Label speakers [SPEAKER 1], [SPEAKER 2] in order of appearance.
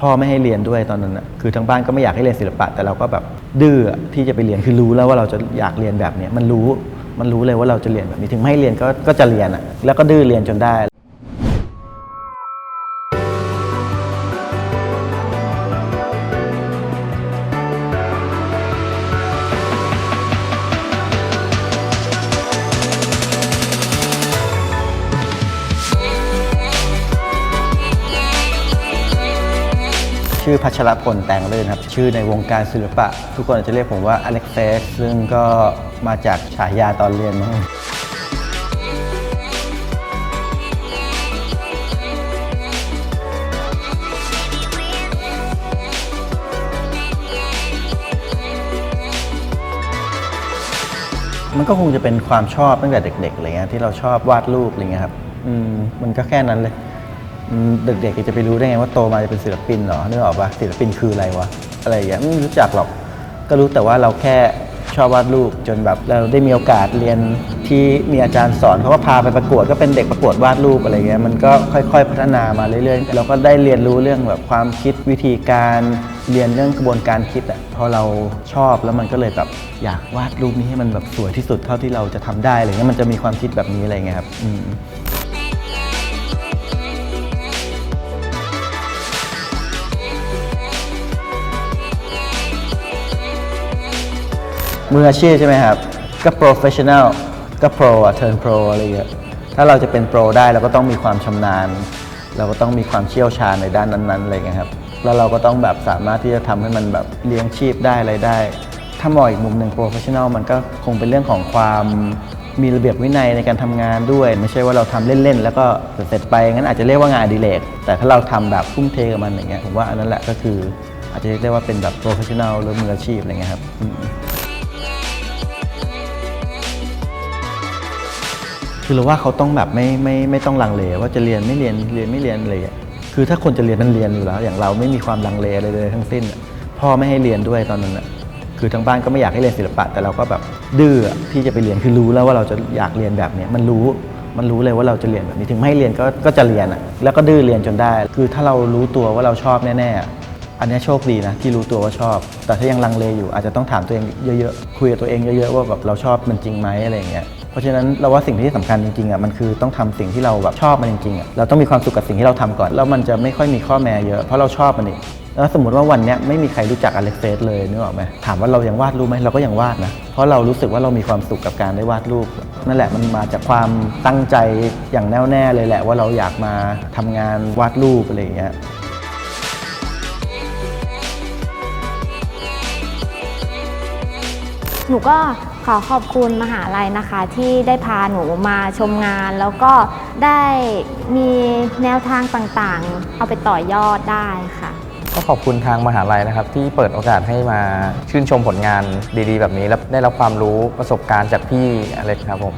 [SPEAKER 1] พ่อไม่ให้เรียนด้วยตอนนั้นนะคือทั้งบ้านก็ไม่อยากให้เรียนศิลปะ แต่เราก็แบบดื้อที่จะไปเรียนคือรู้แล้วว่าเราจะอยากเรียนแบบเนี้ยมันรู้มันรู้เลยว่าเราจะเรียนแบบนี้ถึงไม่ให้เรียนก็ก็จะเรียนอะแล้วก็ดื้อเรียนจนได้ ชื่อพัชรพลแตงลื่นครับ ชื่อในวงการศิลปะ ทุกคนอาจจะเรียกผมว่าอเล็กเซสซึ่งก็มาจากฉายาตอนเรียนมั้งมันก็คงจะเป็นความชอบตั้งแต่เด็กๆอะไรเงี้ยที่เราชอบวาดรูปอะไรเงี้ยครับ อืม มันก็แค่นั้นเลย เด็กๆจะไปรู้ได้ไงว่าโตมาจะเป็นศิลปินเหรอนึกออกปะศิลปินคืออะไรวะอะไรอย่างเงี้ยไม่รู้จักหรอก ก็รู้แต่ว่าเราแค่ชอบวาดรูปจนแบบเราได้มีโอกาสเรียนที่มีอาจารย์สอนเขาก็พาไปประกวดก็เป็นเด็กประกวดวาดรูปอะไรเงี้ยมันก็ค่อยๆ พัฒนามาเรื่อยๆเราก็ได้เรียนรู้เรื่องแบบความคิดวิธีการเรียนเรื่องกระบวนการคิดอะพอเราชอบแล้วมันก็เลยแบบอยากวาดรูปนี้ให้มันแบบสวยที่สุดเท่าที่เราจะทำได้อะไรเงี้ยมันจะมีความคิดแบบนี้อะไรเงี้ยครับ มืออาชีพใช่ไหมครับ ก็ professional ก็ pro อะ turn pro อะไรอย่างเงี้ยถ้าเราจะเป็น pro ได้เราก็ต้องมีความชำนาญ เราก็ต้องมีความเชี่ยวชาญในด้านนั้นๆอะไรอย่างเงี้ยครับ แล้วเราก็ต้องแบบสามารถที่จะทำให้มันแบบเลี้ยงชีพได้อะไรได้ ถ้ามองอีกมุมหนึ่ง professional มันก็คงเป็นเรื่องของความมีระเบียบวินัยในการทำงานด้วย ไม่ใช่ว่าเราทำเล่นๆ แล้วก็เสร็จไปงั้นอาจจะเรียกว่างานอดิเรกแต่ถ้าเราทำแบบทุ่มเทกับมันอย่างเงี้ยผมว่าอันนั้นแหละก็คืออาจจะเรียกว่าเป็นแบบ professional หรือมืออาชีพอะไรเงี้ยครับอืม คือเราว่าเขาต้องแบบไม่ไม่ไม่ต้องลังเลว่าจะเรียนไม่เรียนเรียนไม่เรียนอะไรอย่างเงี้ยคือถ้าคนจะเรียนมันเรียนอยู่แล้ว อย่างเราไม่มีความลังเลอะไรเลยทั้งสิ้นอะพ่อไม่ให้เรียนด้วยตอนนั้นอะคือทั้งบ้านก็ไม่อยากให้เรียนศิลปะ แต่เราก็แบบดื้ออะที่จะไปเรียนคือรู้แล้วว่าเราจะอยากเรียนแบบเนี้ยมันรู้มันรู้เลยว่าเราจะเรียนแบบนี้ถึงไม่ให้เรียนก็ก็จะเรียนอะแล้วก็ดื้อเรียนจนได้ คือถ้าเรารู้ตัวว่าเราชอบแน่ๆอะอันเนี้ยโชคดีนะที่รู้ตัวว่าชอบ แต่ถ้ายังลังเลอยู่อาจจะต้องถามตัวเองเยอะๆคุยกับตัวเองเยอะๆว่าแบบเราชอบมันจริงไหมอะไรอย่างเงี้ย ราะฉะนั้นเราว่าสิ่งที่สำคัญจริงๆอะมันคือต้องทำสิ่งที่เราแบบชอบมันจริงๆอะเราต้องมีความสุขกับสิ่งที่เราทำก่อน แล้วมันจะไม่ค่อยมีข้อแม้เยอะเพราะเราชอบมันเองแล้วสมมติว่าวันนี้ไม่มีใครรู้จักอเล็กเซสเลยนึกออกไหมถามว่าเรายังวาดรูปไหมเราก็ยังวาดนะเพราะเรารู้สึกว่าเรามีความสุขกับการได้วาดรูป นั่นแหละมันมาจากความตั้งใจอย่างแน่วแน่เลยแหละ ว่าเราอยากมาทำงานวาดรูปอะไรอย่างเงี้ย
[SPEAKER 2] หนูก็ ขอขอบคุณมหาลัยนะคะที่ได้พาหนูมาชมงาน แล้วก็ได้มีแนวทางต่างๆ เอาไปต่อยอดได้ค่ะ
[SPEAKER 3] ก็ขอบคุณทางมหาลัยนะครับ ที่เปิดโอกาสให้มาชื่นชมผลงานดีๆ แบบนี้ และได้รับความรู้ประสบการณ์จากพี่อเล็กครับผม